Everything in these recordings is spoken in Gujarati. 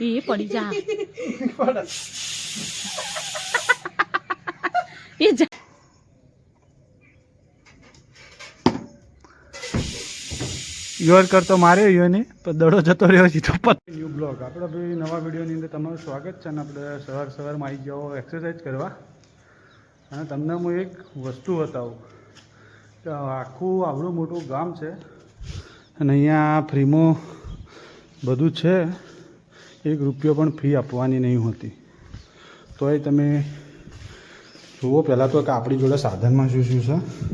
એ પડી જા. એ જા. યોર કરતો માર્યો યોને પણ દડો જતો રહ્યો સીધો પત ન્યૂ બ્લોગ આપણે ભાઈ નવા વિડીયોની અંદર તમારું સ્વાગત છે અને આપણે સવાર સવારમાં આવી જાઓ એક્સરસાઇઝ કરવા. અને તમને હું એક વસ્તુ બતાવું. કે આખું આવડું મોટું ગામ છે. અને અહીંયા ફ્રીમાં બધું છે. એક રૂપિયો પણ ફી આપવાની નહીં હોતી. તોય તમે જુઓ, પહેલાં તો કે આપણી જોડે સાધનમાં શું શું છે?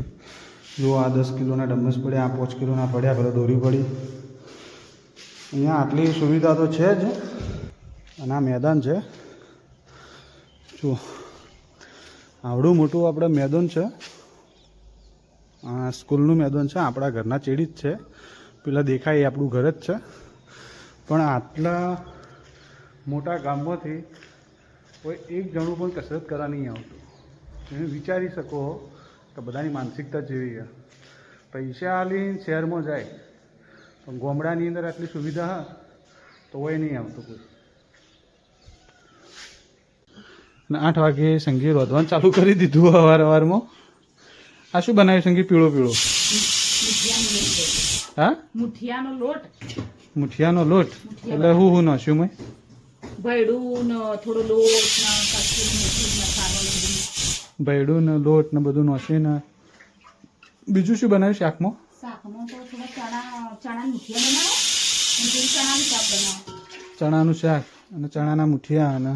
જો આ દસ કિલોના ડમ્બસ પડ્યા, આ પાંચ કિલોના પડ્યા, પેલા દોરી પડી. અહીંયા આટલી સુવિધા તો છે જ. અને આ મેદાન છે. જો આવડું મોટું આપણે મેદાન છે. આ સ્કૂલનું મેદાન છે, આપણા ઘરના ચેડી જ છે. પેલા દેખાય એ આપણું ઘર જ છે. પણ આટલા મોટા ગામમાંથી કોઈ એક જણું પણ કસરત કરવા નહીં આવતું. તમે વિચારી શકો તો બધાની માનસિકતા જેવી છે. પૈસા આલીને શહેરમાં જાય પણ ગામડાની અંદર આટલી સુવિધા તો હોય નહીં આવતું કોઈ. અને આઠ વાગે સંગીત રોધવાનું ચાલુ કરી દીધું અવાર અવારમાં. આ શું બનાવ્યું સંગીત? પીળો પીળો. હા? મુઠિયાનો લોટ. મુઠિયાનો લોટ એટલે હું હું નાખ્યું મેં? ભયડું ને થોડો લોટ ને મેથી મસાલો ને બધું. ભેડું ને લોટ ને બધું નાખીને બીજું શું બનાવ્યું શાકમાં? શાકમાં તો થોડા ચણા ચણા મુઠિયા બનાવો ચણાનું શાક બનાવો. ચણાનું શાક અને ચણાના મુઠિયા અને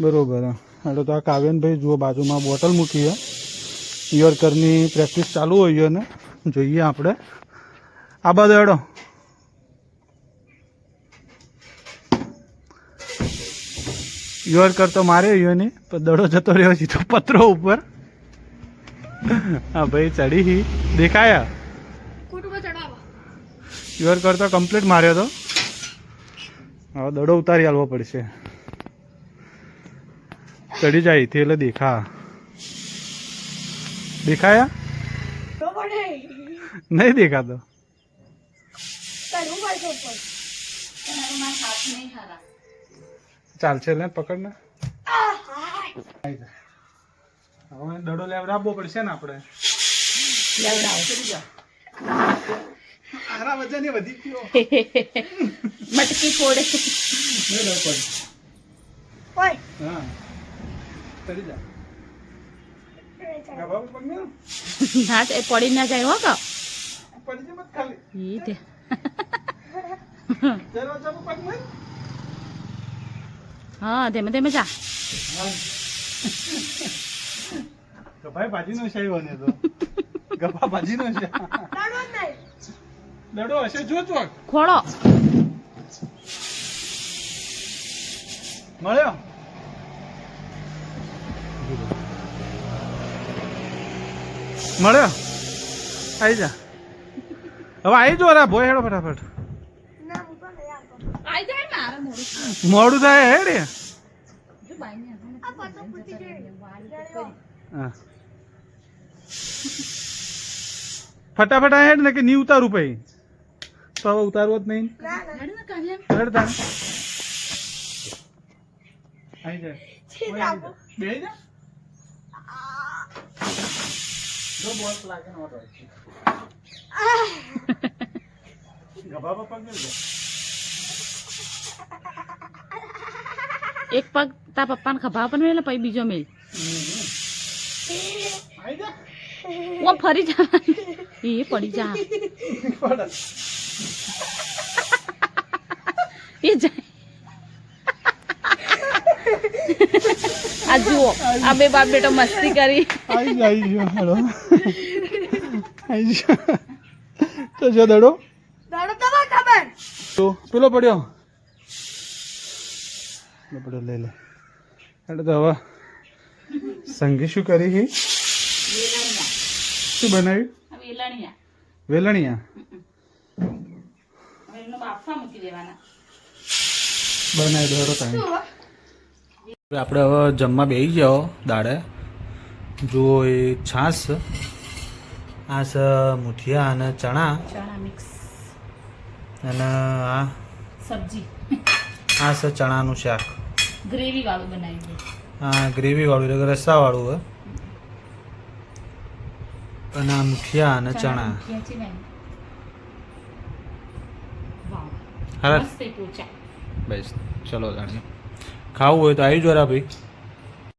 બરોબર. એટલે તો આ કાવ્યનભાઈ જુઓ બાજુમાં બોટલ મૂકી છે. યોરકરની પ્રેક્ટિસ ચાલુ હોય ને. જોઈએ આપણે. આ બધો હેડો. યોર કરતો માર્યો યોને પણ દડો જતો રહ્યો સીધો પત્રો ઉપર. હા ભાઈ ચડી દેખાયા? યોર કરતો કમ્પ્લીટ માર્યો તો. હવે દડો ઉતારી આલવો પડશે. ચડી જાય થી એટલે દેખા. દેખાયા? નહીં. દેખાતો. ચાલશે લે પકડ ને. હવે દડો લેવડાવવો પડશે ને આપણે. આરા વજન વધી ગયો. મટકી ફોડે. પડ. હા. તરી જા. ના એ પડી ના જાય હો કા પડી જા મત ખાલી. તે. પગ. હા ધીમે ધીમે જા. ગભાઈ ભાજીનો છે આવ્યો ને તો. ગભા ભાજીનો છે દડો હશે જો ખોળો. મળ્યો? મળ્યો? આવી જા. હવે આવી જો રા ભોય હેડો ફટાફટ. આવી મારે મોડું થાય હેડે ફટાફટ હેડ ને કે ની ઉતારું પછી. તો હવે ઉતારવો જ નહીં. હાડું ને. કાવ્યા હેડ તાને આવી જાય બે જા. લાગે ગભા પગ મેલ દે. એક પગ તા પપ્પાને ખભા પર મેલે પછી બીજો મેલ. જા ઓમ ફરી જવાનું એ પડી જા. પડ. એ જાય આ જુઓ આ બે બાપ બેટો મસ્તી કરી. જા જા તો જો દડો. તો પેલો પડ્યો. પડ્યો લઈ લે. એટલે તો હવે સંગી શું કરી હી? શું બનાવ્યું? વેલણિયા. બનાવી દો હેડો તમે આપણે હવે જમવા બેસી જાઓ દાડે. જુઓ એ છાશ છે. આ છે મુઠિયા અને ચણા. ચણા મિક્સ. અને આ સબ્જી. આ છે ચણાનું શાક. ગ્રેવી વાળું બનાવી દે ગ્રેવી ગ્રેવીવાળું એટલે રસ્સા રસાવાળું હોય અને આ મુઠિયા અને ચણા હા બસ ચલો જાણીએ. ખાવું હોય તો આવી જો ભાઈ.